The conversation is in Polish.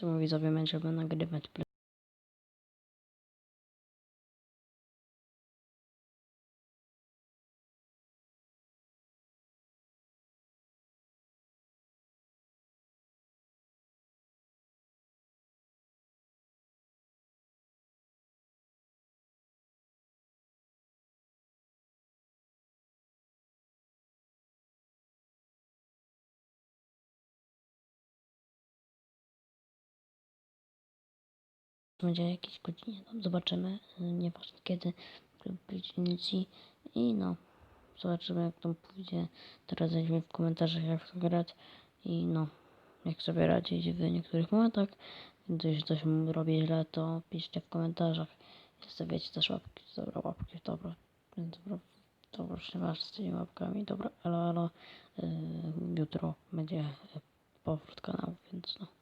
So, wie gesagt, wir Menschen haben dann gedippt mit Będzie jakieś godzinie, no zobaczymy, y, nieważne kiedy, godzinicy i no, zobaczymy jak to pójdzie. Teraz weźmy w komentarzach jak to grać i no, jak sobie radzić w niektórych momentach, więc jeśli coś robię źle, to piszcie w komentarzach zostawiacie też łapki, dobra łapki, dobra, dobra, już nie masz z tymi łapkami, dobra, elo, elo, yy, jutro będzie powrót kanału, więc no.